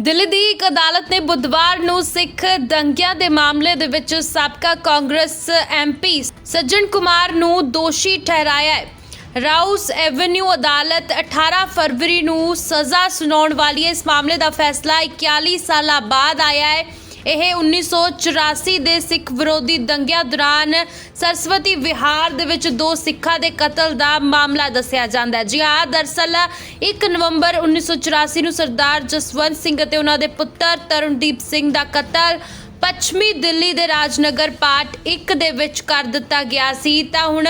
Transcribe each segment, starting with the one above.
ਦਿੱਲੀ ਦੀ ਇੱਕ ਅਦਾਲਤ ਨੇ ਬੁੱਧਵਾਰ ਨੂੰ ਸਿੱਖ ਦੰਗਿਆਂ ਦੇ ਮਾਮਲੇ ਦੇ ਵਿੱਚ ਸਾਬਕਾ ਕਾਂਗਰਸ ਐਮਪੀ ਸੱਜਣ ਕੁਮਾਰ ਨੂੰ ਦੋਸ਼ੀ ਠਹਿਰਾਇਆ ਹੈ। ਰਾਉਸ ਐਵਨਿਊ ਅਦਾਲਤ 18 ਫਰਵਰੀ ਨੂੰ ਸਜ਼ਾ ਸੁਣਾਉਣ ਵਾਲੀ ਇਸ ਮਾਮਲੇ ਦਾ ਫੈਸਲਾ 41 ਸਾਲਾਂ ਬਾਅਦ ਆਇਆ ਹੈ। ਇਹ 1984 ਦੇ ਸਿੱਖ ਵਿਰੋਧੀ ਦੰਗਿਆਂ ਦੌਰਾਨ ਸਰਸਵਤੀ ਵਿਹਾਰ ਦੇ ਵਿੱਚ ਦੋ ਸਿੱਖਾਂ ਦੇ ਕਤਲ ਦਾ ਮਾਮਲਾ ਦੱਸਿਆ ਜਾਂਦਾ ਹੈ। ਜੀ ਹਾਂ, ਦਰਸਲ 1 ਨਵੰਬਰ 1984 ਨੂੰ ਸਰਦਾਰ ਜਸਵੰਤ ਸਿੰਘ ਅਤੇ ਉਹਨਾਂ ਦੇ ਪੁੱਤਰ ਤਰਨਦੀਪ ਸਿੰਘ ਦਾ ਕਤਲ ਪੱਛਮੀ ਦਿੱਲੀ ਦੇ ਰਾਜਨਗਰ ਪਾਰਟ 1 ਦੇ ਵਿੱਚ ਕਰ ਦਿੱਤਾ ਗਿਆ ਸੀ। ਤਾਂ ਹੁਣ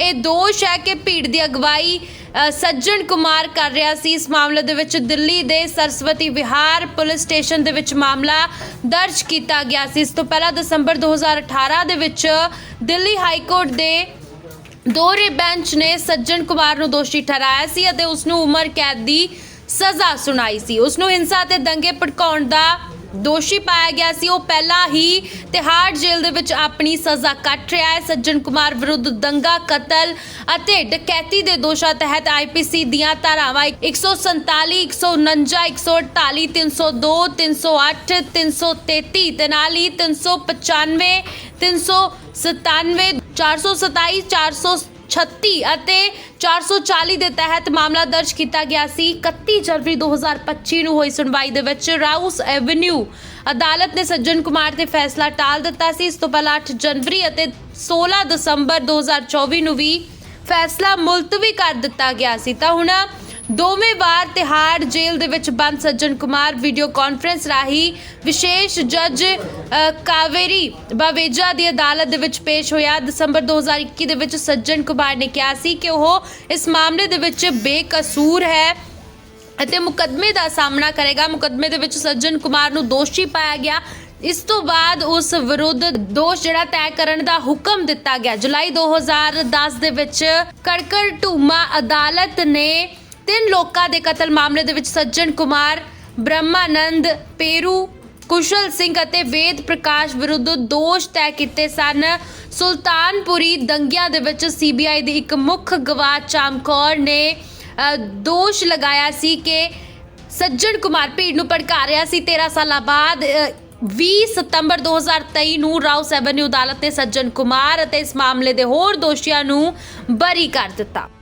ਇਹ ਦੋਸ਼ ਹੈ ਕਿ ਭੀੜ ਦੀ ਅਗਵਾਈ ਸੱਜਣ ਕੁਮਾਰ ਕਰ ਰਿਹਾ ਸੀ। ਇਸ ਮਾਮਲੇ ਦੇ ਵਿੱਚ ਦਿੱਲੀ ਦੇ ਸਰਸਵਤੀ ਵਿਹਾਰ ਪੁਲਿਸ ਸਟੇਸ਼ਨ ਦੇ ਵਿੱਚ ਮਾਮਲਾ ਦਰਜ ਕੀਤਾ ਗਿਆ ਸੀ। ਇਸ ਤੋਂ ਪਹਿਲਾਂ ਦਸੰਬਰ 2018 ਦੇ ਵਿੱਚ ਦਿੱਲੀ ਹਾਈ ਕੋਰਟ ਦੇ ਦੋਹਰੇ ਬੈਂਚ ਨੇ ਸੱਜਣ ਕੁਮਾਰ ਨੂੰ ਦੋਸ਼ੀ ਠਹਿਰਾਇਆ ਸੀ ਅਤੇ ਉਸ ਨੂੰ ਉਮਰ ਕੈਦ ਦੀ ਸਜ਼ਾ ਸੁਣਾਈ ਸੀ। ਉਸ ਨੂੰ ਹਿੰਸਾ ਤੇ ਦੰਗੇ ਭੜਕਾਉਣ ਦਾ ਦੋਸ਼ੀ ਪਾਇਆ ਗਿਆ ਸੀ। ਉਹ ਪਹਿਲਾਂ ਹੀ ਤਿਹਾੜ ਜੇਲ੍ਹ ਦੇ ਵਿੱਚ ਆਪਣੀ ਸਜ਼ਾ ਕੱਟ ਰਿਹਾ ਹੈ। ਸੱਜਣ ਕੁਮਾਰ ਵਿਰੁੱਧ ਦੰਗਾ, ਕਤਲ ਅਤੇ ਡਕੈਤੀ ਦੇ ਦੋਸ਼ਾਂ ਤਹਿਤ ਆਈਪੀਸੀ ਦੀਆਂ ਧਾਰਾਵਾਂ 147 149 148 302 308 333 ਤੇ ਨਾਲ ਹੀ 395 397 427 436 ਅਤੇ 440 ਦੇ ਤਹਿਤ ਮਾਮਲਾ ਦਰਜ ਕੀਤਾ ਗਿਆ ਸੀ। 31 ਜਨਵਰੀ 2025 ਨੂੰ ਹੋਈ ਸੁਣਵਾਈ ਦੇ ਵਿੱਚ ਰਾਊਸ ਐਵਨਿਊ ਅਦਾਲਤ ਨੇ ਸੱਜਣ ਕੁਮਾਰ ਤੇ ਫੈਸਲਾ ਟਾਲ ਦਿੱਤਾ ਸੀ। ਇਸ ਤੋਂ ਪਹਿਲਾਂ 8 ਜਨਵਰੀ ਅਤੇ 16 ਦਸੰਬਰ 2024 ਨੂੰ ਵੀ ਫੈਸਲਾ ਮੁਲਤਵੀ ਕਰ ਦਿੱਤਾ ਗਿਆ ਸੀ। ਤਾਂ ਹੁਣ ਦੋਵੇਂ ਵਾਰ ਤਿਹਾੜ ਜੇਲ੍ਹ ਦੇ ਵਿੱਚ ਬੰਦ ਸੱਜਣ ਕੁਮਾਰ ਵੀਡੀਓ ਕਾਨਫਰੰਸ ਰਾਹੀਂ ਵਿਸ਼ੇਸ਼ ਜੱਜ ਕਾਵੇਰੀ ਬਾਵੇਜਾ ਦੀ ਅਦਾਲਤ ਦੇ ਵਿੱਚ ਪੇਸ਼ ਹੋਇਆ। ਦਸੰਬਰ 2021 ਦੇ ਵਿੱਚ ਸੱਜਣ ਕੁਮਾਰ ਨੇ ਕਿਹਾ ਸੀ ਕਿ ਉਹ ਇਸ ਮਾਮਲੇ ਦੇ ਵਿੱਚ ਬੇਕਸੂਰ ਹੈ ਅਤੇ ਮੁਕੱਦਮੇ ਦਾ ਸਾਹਮਣਾ ਕਰੇਗਾ। ਮੁਕੱਦਮੇ ਦੇ ਵਿੱਚ ਸੱਜਣ ਕੁਮਾਰ ਨੂੰ ਦੋਸ਼ੀ ਪਾਇਆ ਗਿਆ। ਇਸ ਤੋਂ ਬਾਅਦ ਉਸ ਵਿਰੁੱਧ ਦੋਸ਼ ਜਿਹੜਾ ਤੈਅ ਕਰਨ ਦਾ ਹੁਕਮ ਦਿੱਤਾ ਗਿਆ। ਜੁਲਾਈ 2010 ਦੇ ਵਿੱਚ ਕੜਕੜ ਢੂਮਾ ਅਦਾਲਤ ਨੇ ਤਿੰਨ ਲੋਕਾਂ ਦੇ ਕਤਲ ਮਾਮਲੇ ਦੇ ਵਿੱਚ ਸੱਜਣ ਕੁਮਾਰ ਬ੍ਰਹਮਾਨੰਦ ਪੇਰੂ ਕੁਸ਼ਲ ਸਿੰਘ ਅਤੇ ਵੇਦ ਪ੍ਰਕਾਸ਼ ਵਿਰੁੱਧ ਦੋਸ਼ ਤੈਅ ਕੀਤੇ ਸਨ। ਸੁਲਤਾਨਪੁਰੀ ਦੰਗਿਆਂ ਦੇ ਵਿੱਚ ਸੀਬੀਆਈ ਦੀ ਇੱਕ ਮੁੱਖ ਗਵਾਹ ਚਾਮਕੌਰ ਨੇ ਅ, ਦੋਸ਼ ਲਗਾਇਆ ਸੀ ਕਿ ਸੱਜਣ ਕੁਮਾਰ ਭੀੜ ਨੂੰ ਭੜਕਾ ਰਿਹਾ ਸੀ। 13 ਸਾਲਾਂ ਬਾਅਦ ਅ, 20 ਸਤੰਬਰ 2023 ਨੂੰ ਰਾਉਸ ਐਵਨਿਊ ਅਦਾਲਤ ਨੇ ਸੱਜਣ ਕੁਮਾਰ ਅਤੇ ਇਸ ਮਾਮਲੇ ਦੇ ਹੋਰ ਦੋਸ਼ੀਆਂ ਨੂੰ ਬਰੀ ਕਰ ਦਿੱਤਾ।